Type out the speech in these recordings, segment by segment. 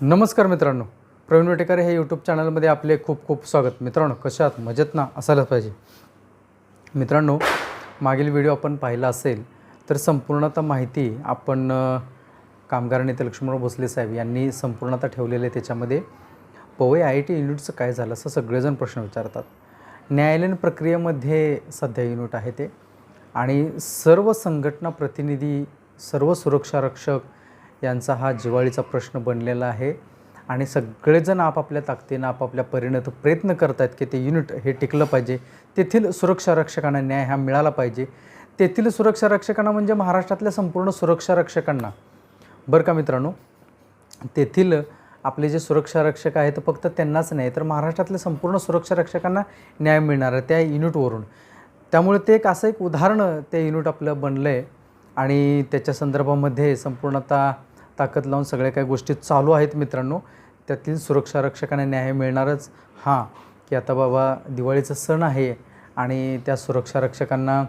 नमस्कार मित्रांनो. प्रवीण वेटेकर हे यूट्यूब चॅनलमध्ये आपले खूप खूप स्वागत. मित्रांनो कशात मजेत ना? असायलाच पाहिजे. मित्रांनो मागील व्हिडिओ आपण पाहिला असेल तर संपूर्णतः माहिती आपण कामगार नेते लक्ष्मण भोसले साहेब यांनी संपूर्णतः ठेवलेले त्याच्यामध्ये पवई आय आय टी युनिटचं काय झालं असं सगळेजण प्रश्न विचारतात. न्यायालयीन प्रक्रियेमध्ये सध्या युनिट आहे ते. आणि सर्व संघटना प्रतिनिधी सर्व सुरक्षा रक्षक यांचा हा जिवाळीचा प्रश्न बनलेला आहे. आणि सगळेजण आपापल्या ताकदीनं आपापल्या परिणत प्रयत्न करत आहेत की ते युनिट हे टिकलं पाहिजे. तेथील सुरक्षा रक्षकांना न्याय हा मिळाला पाहिजे. तेथील सुरक्षा रक्षकांना म्हणजे महाराष्ट्रातल्या संपूर्ण सुरक्षा रक्षकांना. बरं का मित्रांनो? तेथील आपले जे सुरक्षा रक्षक आहेत फक्त त्यांनाच नाही तर महाराष्ट्रातल्या संपूर्ण सुरक्षा रक्षकांना न्याय मिळणार आहे त्या युनिटवरून. त्यामुळे ते एक असं एक उदाहरण ते युनिट आपलं बनलं आहे आणि त्याच्या संदर्भामध्ये संपूर्णतः ताकद लावून सगळ्या काही गोष्टी चालू आहेत मित्रांनो. त्यातील सुरक्षा रक्षकांना न्याय मिळणारच. हां की आता बाबा दिवाळीचा सण आहे आणि त्या सुरक्षा रक्षकांना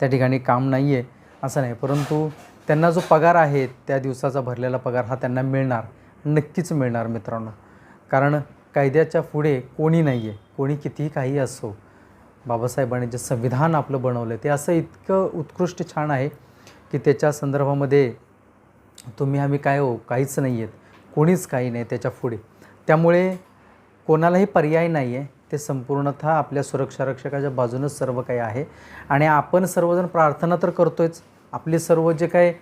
त्या ठिकाणी काम नाही आहे असं नाही. परंतु त्यांना जो पगार आहे त्या दिवसाचा भरलेला पगार हा त्यांना मिळणार नक्कीच मिळणार मित्रांनो. कारण कायद्याच्या पुढे कोणी नाही आहे कोणी कितीही काही असो बाबासाहेबांनी जे संविधान आपलं बनवलं ते असं इतकं उत्कृष्ट छान आहे की त्याच्या संदर्भामध्ये तुम्ही आम्ही काय हो काहीच नाही आहेत कोणीच काही नाही त्याच्या पुढे. त्यामुळे कोणालाही पर्याय नाही आहे ते संपूर्णतः आपल्या सुरक्षा रक्षकाच्या बाजूनच सर्व काही आहे. आणि आपण सर्वजण प्रार्थना तर करतोयच. आपले सर्व जे काय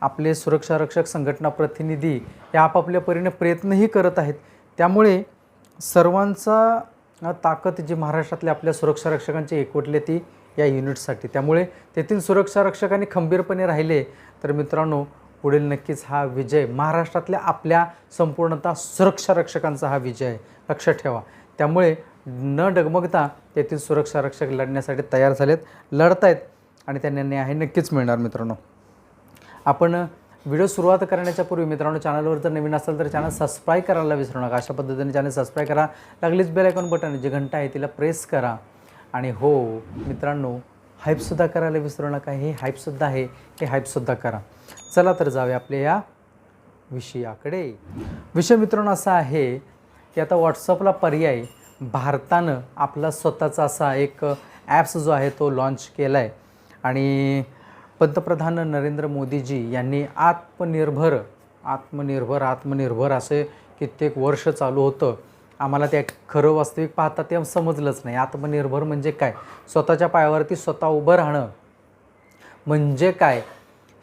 आपले सुरक्षा रक्षक संघटना प्रतिनिधी हे आपापल्या परीने प्रयत्नही करत आहेत. त्यामुळे सर्वांचा ताकद जी महाराष्ट्रातल्या आपल्या सुरक्षा रक्षकांची एकवटली ती या युनिटसाठी. त्यामुळे तेथील सुरक्षा रक्षकांनी खंबीरपणे राहिले. तर मित्रांनो पुढील नक्कीच हा विजय महाराष्ट्रातल्या आपल्या संपूर्णतः सुरक्षा रक्षकांचा हा विजय आहे. लक्षात ठेवा. त्यामुळे न डगमगता तेथील सुरक्षा रक्षक लढण्यासाठी तयार झालेत लढतायत आणि त्यांना न्याय नक्कीच मिळणार मित्रांनो. आपण व्हिडिओ सुरुवात करण्याच्या पूर्वी मित्रांनो चॅनलवर जर नवीन असाल तर चॅनल सबस्क्राईब करायला विसरू नका. अशा पद्धतीने चॅनल सबस्क्राईब करा. लागलीच बेल आयकॉन बटन जी घंटा आहे तिला प्रेस करा. आणि हो मित्रांनो हाईपसुद्धा करायला विसरू नका. हे हाईपसुद्धा आहे. हे हाईपसुद्धा करा. चला तर जाऊया आपल्या या विषयाकडे. विषय मित्रांनो असा आहे की आता व्हॉट्सअपला पर्याय भारतानं आपला स्वतःचा असा एक ॲप्स जो आहे तो लॉन्च केला आहे आणि पंतप्रधान नरेंद्र मोदीजी यांनी आत्मनिर्भर आत्मनिर्भर आत्मनिर्भर असे कित्येक वर्ष चालू होतं. आम्हाला ते खरं वास्तविक पाहता ते समजलंच नाही. आत्मनिर्भर म्हणजे काय? स्वतःच्या पायावरती स्वतः उभं राहणं म्हणजे काय?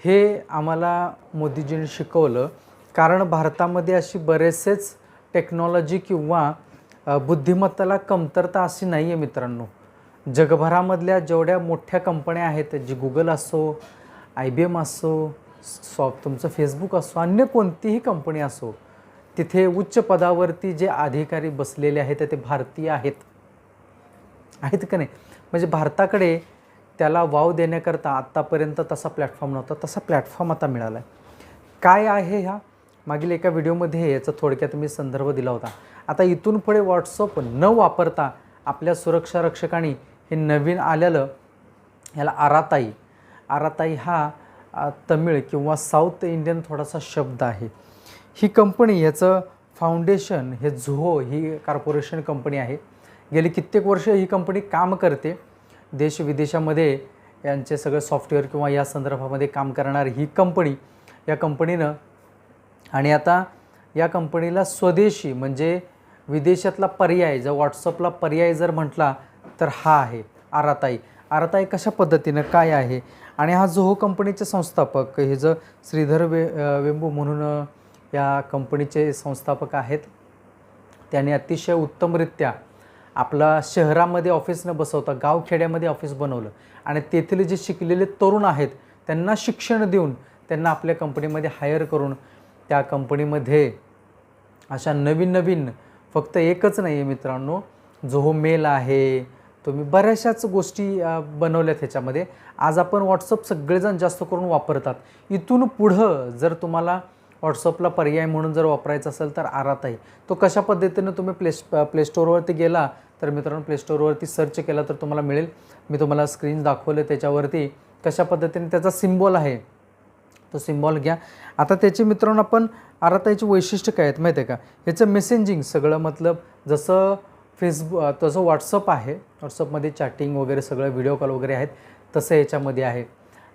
हे आम्हाला मोदीजींनी शिकवलं. कारण भारतामध्ये अशी बरेचसेच टेक्नॉलॉजी किंवा बुद्धिमत्ताला कमतरता अशी नाही आहे मित्रांनो. जगभरामधल्या जेवढ्या मोठ्या कंपन्या आहेत जी गुगल असो आय बी एम असो सॉफ्ट तुमचं फेसबुक असो अन्य कोणतीही कंपनी असो तिथे उच्च पदावरती जे अधिकारी बसलेले आहेत ते भारतीय आहेत. आहेत का नाही? म्हणजे भारताकडे त्याला वाव देण्याकरता आत्तापर्यंत तसा प्लॅटफॉर्म नव्हता. तसा प्लॅटफॉर्म आता मिळाला आहे काय आहे ह्या मागील एका व्हिडिओमध्ये याचा थोडक्यात मी संदर्भ दिला होता. आता इथून पुढे व्हॉट्सअप न वापरता आपल्या सुरक्षा रक्षकांनी हे नवीन आलेलं ह्याला आराताई. आराताई हा तमिळ किंवा साऊथ इंडियन थोडासा शब्द आहे. ही कंपनी ह्याचं फाउंडेशन हे झुहो ही कॉर्पोरेशन कंपनी आहे. गेली कित्येक वर्ष ही कंपनी काम करते. देश विदेशामध्ये यांचे सगळं सॉफ्टवेअर किंवा या संदर्भामध्ये काम करणारी ही कंपनी या कंपनीनं आणि आता या कंपनीला स्वदेशी म्हणजे विदेशातला पर्याय जर व्हॉट्सअपला पर्याय जर म्हटला तर हा आहे आराताई. आराताई कशा पद्धतीनं काय आहे? आणि हा जोहो कंपनीचे संस्थापक हे जर श्रीधर वे वेंबू म्हणून या कंपनीचे संस्थापक आहेत. त्याने अतिशय उत्तमरित्या आपला शहरामध्ये ऑफिस न बसवता गावखेड्यामध्ये ऑफिस बनवलं आणि तेथील जे शिकलेले तरुण आहेत त्यांना शिक्षण देऊन त्यांना आपल्या कंपनीमध्ये हायर करून त्या कंपनीमध्ये अशा नवीन नवीन फक्त एकच नाही आहे मित्रांनो जोहो मेल आहे तुम्ही बऱ्याचशाच गोष्टी बनवल्यात ह्याच्यामध्ये. आज आपण व्हॉट्सअप सगळेजण जास्त करून वापरतात. इथून पुढं जर तुम्हाला व्हॉट्सअपला पर्याय म्हणून जर वापरायचा असेल तर आरात आहे तो कशा पद्धतीनं तुम्ही प्ले प्ले स्टोअरवरती गेला तर मित्रांनो प्ले स्टोअरवरती सर्च केला तर तुम्हाला मिळेल. मी तुम्हाला स्क्रीन दाखवलं त्याच्यावरती. कशा पद्धतीने त्याचा सिम्बॉल आहे तो सिम्बॉल घ्या. आता त्याची मित्रांनो आपण आराताईची वैशिष्ट्य काय आहेत माहिती आहे का? ह्याचं मेसेंजिंग सगळं मतलब जसं फेसबुक तसं व्हॉट्सअप आहे. व्हॉट्सअपमध्ये चॅटिंग वगैरे सगळं व्हिडिओ कॉल वगैरे आहेत तसं याच्यामध्ये आहे.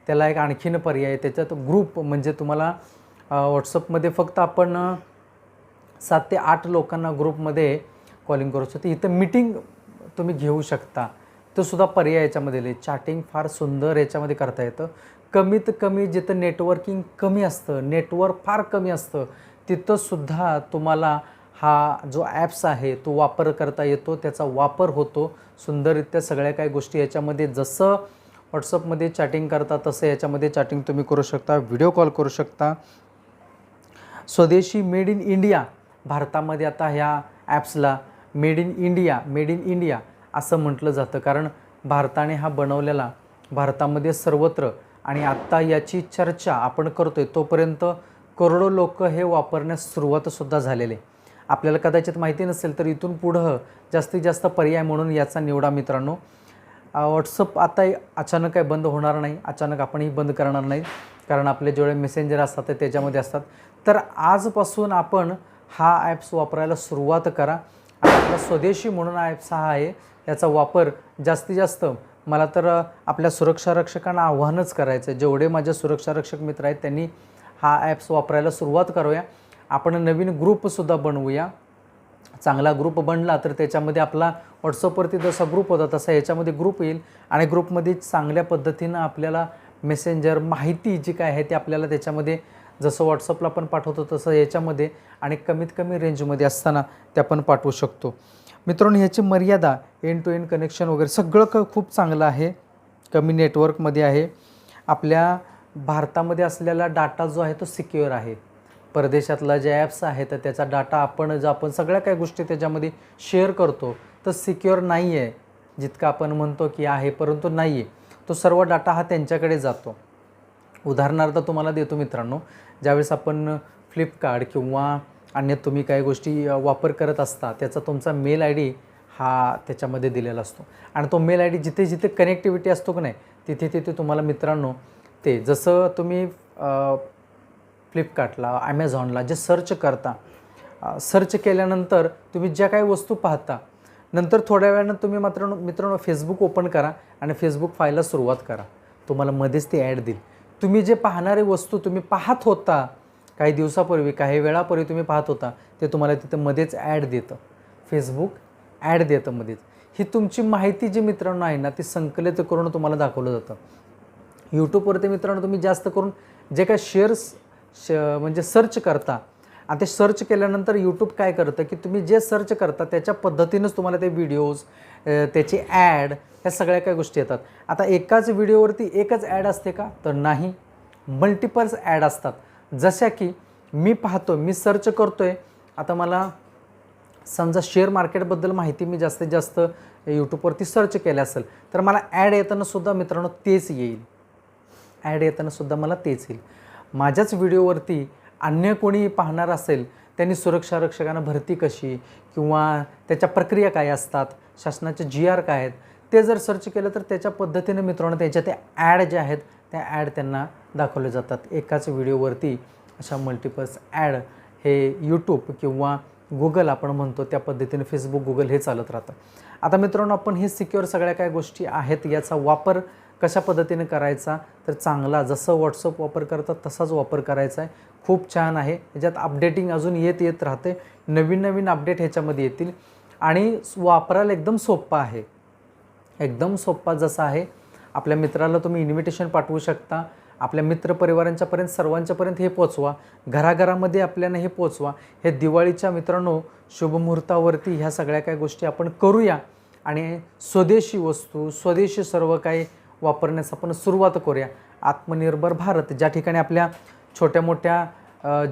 त्याला एक आणखीन पर्याय आहे. त्याच्यात ग्रुप म्हणजे तुम्हाला व्हॉट्सअपमध्ये फक्त आपण सात ते आठ लोकांना ग्रुपमध्ये कॉलिंग करू शकतो. इथं मीटिंग तुम्ही घेऊ शकता. तो सुद्धा पर्याय याच्यामध्ये लिहिले चॅटिंग फार सुंदर याच्यामध्ये करता येतं. कमीत कमी जिथं नेटवर्किंग कमी असतं नेटवर्क फार कमी असतं तिथंसुद्धा तुम्हाला हा जो ॲप्स आहे तो वापर करता येतो. त्याचा वापर होतो. सुंदररित्या सगळ्या काही गोष्टी याच्यामध्ये जसं व्हॉट्सअपमध्ये चॅटिंग करता तसं याच्यामध्ये चॅटिंग तुम्ही करू शकता. व्हिडिओ कॉल करू शकता. स्वदेशी मेड इन इंडिया भारतामध्ये आता ह्या ॲप्सला made in India made in India असं म्हटलं जातं. कारण भारताने हा बनवलेला भारतामध्ये सर्वत्र आणि आत्ता याची चर्चा आपण करतो आहे तोपर्यंत करोडो लोक हे वापरण्यास सुरुवातसुद्धा झालेले आपल्याला कदाचित माहिती नसेल तर इथून पुढं जास्तीत जास्त पर्याय म्हणून याचा निवडा मित्रांनो. व्हॉट्सअप आता अचानक काही बंद होणार नाही. अचानक आपणही बंद करणार नाही. कारण आपले जेवढे मेसेंजर असतात ते त्याच्यामध्ये असतात. तर आजपासून आपण हा ॲप्स वापरायला सुरुवात करा. आपला स्वदेशी म्हणून ॲप्स हा आहे याचा वापर जास्तीत जास्त मला तर आपल्या सुरक्षा रक्षकांना आव्हानच करायचं आहे जेवढे माझे सुरक्षा रक्षक मित्र आहेत त्यांनी हा ॲप्स वापरायला सुरुवात करूया. आपण नवीन ग्रुपसुद्धा बनवूया. चांगला ग्रुप बनला तर त्याच्यामध्ये आपला व्हॉट्सअपवरती जसा ग्रुप होता तसा याच्यामध्ये ग्रुप येईल. आणि ग्रुपमध्ये चांगल्या पद्धतीनं आपल्याला मेसेंजर माहिती जी काय आहे ती आपल्याला त्याच्यामध्ये जसं व्हॉट्सअपला पण पाठवतो तसं याच्यामध्ये आणि कमीत कमी रेंजमध्ये असताना त्या पण पाठवू शकतो. मित्रांनो ह्याची मर्यादा एन टू एन कनेक्शन वगैरे सगळं क खूप चांगलं आहे. कमी नेटवर्कमध्ये आहे. आपल्या भारतामध्ये असलेला डाटा जो आहे तो सिक्युअर आहे. परदेशातला जे ॲप्स आहेत तर त्याचा डाटा आपण जो आपण सगळ्या काही गोष्टी त्याच्यामध्ये शेअर करतो तर सिक्युअर नाही आहे जितकं आपण म्हणतो की आहे परंतु नाही आहे तो सर्व डाटा हा त्यांच्याकडे जातो. उदाहरणार्थ तुम्हाला देतो मित्रांनो ज्यावेळेस आपण फ्लिपकार्ट किंवा अन्य तुम्ही काही गोष्टी वापर करत असता त्याचा तुमचा मेल आय डी हा त्याच्यामध्ये दिलेला असतो. आणि तो मेल आय डी जिथे जिथे कनेक्टिव्हिटी असतो की नाही तिथे तिथे तुम्हाला मित्रांनो ते जसं तुम्ही फ्लिपकार्टला ॲमेझॉनला जे सर्च करता सर्च केल्यानंतर तुम्ही ज्या काही वस्तू पाहता नंतर थोड्या वेळानं तुम्ही मात्र मित्रांनो फेसबुक ओपन करा आणि फेसबुक फायला सुरुवात करा. तुम्हाला मध्येच ती ॲड देईल. तुम्ही जे पाहणारे वस्तू तुम्ही पाहत होता काही दिवसापूर्वी काही वेळापूर्वी तुम्ही पाहत होता ते तुम्हाला तिथं मध्येच ॲड देतं. फेसबुक ॲड देतं मध्येच. ही तुमची माहिती जी मित्रांनो आहे ना ती संकलित करून तुम्हाला दाखवलं जातं. यूट्यूबवरती मित्रांनो तुम्ही जास्त करून जे काय शेअर्स श म्हणजे सर्च करता आणि ते सर्च केल्यानंतर यूट्यूब काय करतं की तुम्ही जे सर्च करता त्याच्या पद्धतीनंच तुम्हाला ते व्हिडिओज त्याची ॲड ह्या सगळ्या काही गोष्टी येतात. आता एकाच व्हिडिओवरती एकच ॲड असते का? तर नाही. मल्टिपल्स ॲड असतात. जशा की मी पाहतो मी सर्च करतो आहे आता मला समजा शेअर मार्केटबद्दल माहिती मी जास्तीत जास्त यूट्यूबवरती सर्च केलं असेल तर मला ॲड येतानासुद्धा मित्रांनो तेच येईल. ॲड येतानासुद्धा मला तेच येईल. माझ्याच व्हिडिओवरती अन्य कोणी पाहणार असेल त्यांनी सुरक्षा रक्षकांना भरती कशी किंवा त्याच्या प्रक्रिया काय असतात शासनाचे जी आर काय आहेत ते जर सर्च केलं तर त्याच्या पद्धतीने मित्रांनो त्याच्या त्या ॲड ज्या आहेत त्या ॲड त्यांना दाखवल्या जातात. एकाच व्हिडिओवरती अशा मल्टिपल्स ॲड हे यूट्यूब किंवा गुगल आपण म्हणतो त्या पद्धतीने फेसबुक गुगल हे चालत राहतं. आता मित्रांनो आपण हे सिक्युअर सगळ्या काय गोष्टी आहेत याचा वापर कशा पद्धतीने करायचा तर चांगला जसं व्हॉट्सअप वापर करतात तसाच वापर करायचा आहे. खूप छान आहे. याच्यात अपडेटिंग अजून येत येत राहते. नवीन नवीन अपडेट ह्याच्यामध्ये येतील. आणि वापरायला एकदम सोप्पा आहे. एकदम सोप्पा जसा आहे. आपल्या मित्राला तुम्ही इन्व्हिटेशन पाठवू शकता. आपल्या मित्रपरिवारांच्यापर्यंत सर्वांच्यापर्यंत हे पोचवा. घराघरामध्ये आपल्याला हे पोचवा. हे दिवाळीच्या मित्रांनो शुभमुहूर्तावरती ह्या सगळ्या काही गोष्टी आपण करूया. आणि स्वदेशी वस्तू स्वदेशी सर्व काही वापरण्यास आपण सुरुवात करूया. आत्मनिर्भर भारत ज्या ठिकाणी आपल्या छोट्या मोठ्या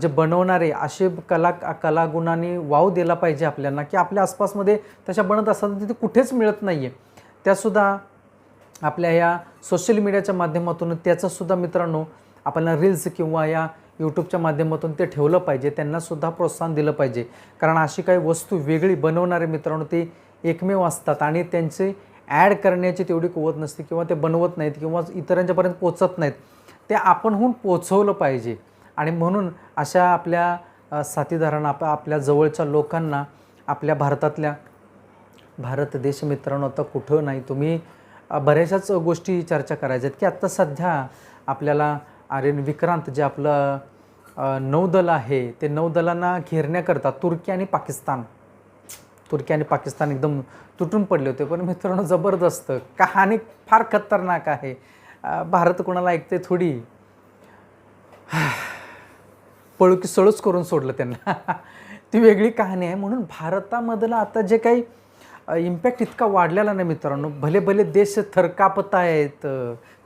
जे बनवणारे असे कला कलागुणांनी वाव दिला पाहिजे आपल्याला की आपल्या आसपासमध्ये तशा बनत असतात तिथे कुठेच मिळत नाही आहे त्यासुद्धा आपल्या या सोशल मीडियाच्या माध्यमातून त्याचंसुद्धा मित्रांनो आपल्याला रील्स किंवा या यूट्यूबच्या माध्यमातून ते ठेवलं पाहिजे त्यांनासुद्धा प्रोत्साहन दिलं पाहिजे. कारण अशी काही वस्तू वेगळी बनवणारे मित्रांनो ते एकमेव असतात आणि त्यांचे ॲड करण्याची तेवढी कुवत नसते किंवा ते बनवत नाहीत किंवा इतरांच्यापर्यंत पोचत नाहीत. ते आपणहून पोचवलं पाहिजे. आणि म्हणून अशा आपल्या साथीदारांना आप आपल्या जवळच्या लोकांना आपल्या भारतातल्या भारत देश मित्रांनो आता कुठं नाही तुम्ही बऱ्याचशाच गोष्टी चर्चा करायच्या आहेत की आत्ता सध्या आपल्याला आर्यन विक्रांत जे आपलं नौदल आहे ते नौदलांना घेरण्याकरता तुर्की आणि पाकिस्तान तुर्की आणि पाकिस्तान एकदम तुटून पडले होते. पण मित्रांनो जबरदस्त. कहाणी फार खतरनाक आहे. भारत कोणाला ऐकते थोडी? पळू की सळूच करून सोडलं त्यांना. ती वेगळी कहाणी आहे. म्हणून भारतामधलं आता जे काही इम्पॅक्ट इतका वाढलेला नाही मित्रांनो. भले भले देश थरकापत आहेत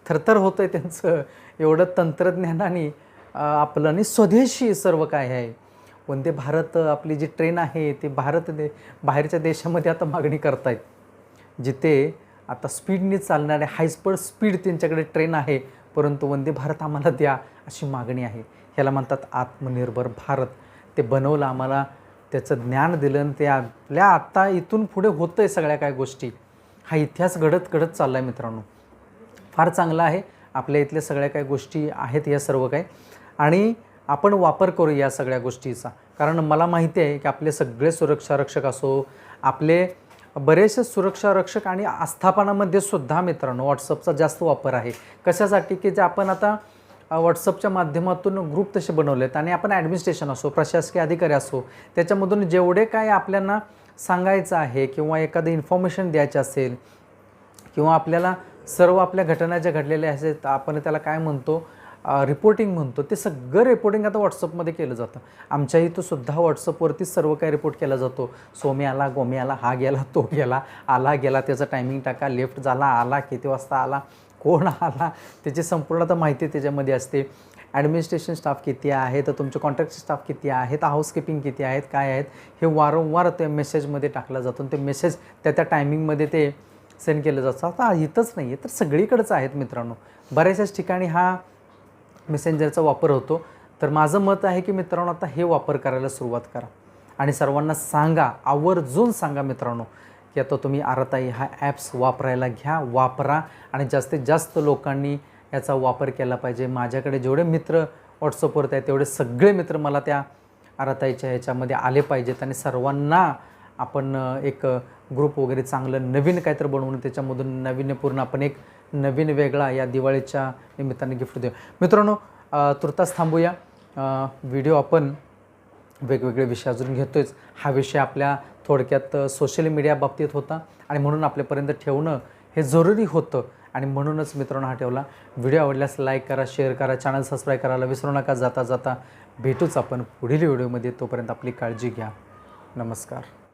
थरथर होतं आहे त्यांचं एवढं तंत्रज्ञानाने आपलं आणि स्वदेशी सर्व काय आहे. वंदे भारत आपली जी ट्रेन आहे ती भारत दे बाहेरच्या देशामध्ये आता मागणी करतायत. जिथे आता स्पीडने चालणारे हायस्पीड स्पीड त्यांच्याकडे ट्रेन आहे परंतु वंदे भारत आम्हाला द्या अशी मागणी आहे. ह्याला म्हणतात आत्मनिर्भर भारत. ते बनवलं आम्हाला त्याचं ज्ञान दिलं आणि ते आपल्या आत्ता इथून पुढे होतं आहे सगळ्या काय गोष्टी. हा इतिहास घडत घडत चालला आहे मित्रांनो. फार चांगला आहे. आपल्या इथल्या सगळ्या काही गोष्टी आहेत या सर्व काही. आणि आपण वापर करू या सगळ्या गोष्टीचा. कारण मला माहिती आहे की आपले सगळे सुरक्षा रक्षक असो आपले बरेचसे सुरक्षा रक्षक आणि आस्थापनामध्ये सुद्धा मित्रांनो व्हॉट्सअपचा जास्त वापर आहे. कशासाठी? की जे आपण आता व्हॉट्सअपच्या माध्यमातून ग्रुप तसे बनवले आहेत आणि आपण ॲडमिनिस्ट्रेशन असो प्रशासकीय अधिकारी असो त्याच्यामधून जेवढे काय आपल्याला सांगायचं आहे किंवा एखादं इन्फॉर्मेशन द्यायचं असेल किंवा आपल्याला सर्व आपल्या घटना ज्या घडलेल्या आहेत आपण त्याला काय म्हणतो रिपोर्टिंग म्हणतो ते सगळं रिपोर्टिंग आता व्हॉट्सअपमध्ये केलं जातं. आमच्या इथं सुद्धा व्हॉट्सअपवरती सर्व काही रिपोर्ट केला जातो. सोमे आला गोमे आला हा गेला तो गेला आला गेला त्याचा टायमिंग टाका लेफ्ट झाला आला किती वाजता आला कोण आला त्याची संपूर्ण आता माहिती त्याच्यामध्ये असते. ॲडमिनिस्ट्रेशन स्टाफ किती आहे तर तुमचे कॉन्ट्रॅक्ट स्टाफ किती आहेत हाऊसकीपिंग किती आहेत काय आहेत हे वारंवार ते मेसेजमध्ये टाकलं जातं. आणि ते मेसेज त्या त्या टायमिंगमध्ये ते सेंड केलं जातं. आता इथंच नाही आहे तर सगळीकडंच आहेत मित्रांनो. बऱ्याचशाच ठिकाणी हा मेसेंजरचा वापर होतो. तर माझं मत आहे की मित्रांनो आता हे वापर करायला सुरुवात करा. आणि सर्वांना सांगा आवर्जून सांगा मित्रांनो की आता तुम्ही आरताई हा ॲप्स वापरायला घ्या वापरा. आणि जास्तीत जास्त लोकांनी याचा वापर केला पाहिजे. माझ्याकडे जेवढे मित्र व्हॉट्सअपवरती आहेत तेवढे सगळे मित्र मला त्या आरताईच्या ह्याच्यामध्ये आले पाहिजेत. आणि सर्वांना आपण एक ग्रुप वगैरे चांगलं नवीन काहीतरी बनवून त्याच्यामधून नाविन्यपूर्ण आपण एक नवीन वेगळा या दिवाळीच्या निमित्ताने गिफ्ट देऊ. मित्रांनो तुर्तास थांबूया. व्हिडिओ आपण वेगवेगळे विषय अजून घेतोयच. हा विषय आपल्या थोडक्यात सोशल मीडिया बाबतीत होता आणि म्हणून आपल्यापर्यंत ठेवणं हे जरुरी होतं आणि म्हणूनच मित्रांनो हा ठेवला. व्हिडिओ आवडल्यास लाईक करा शेअर करा चॅनल सबस्क्राईब करायला विसरू नका. जाता जाता भेटूच आपण पुढील व्हिडिओमध्ये तोपर्यंत आपली काळजी घ्या. नमस्कार.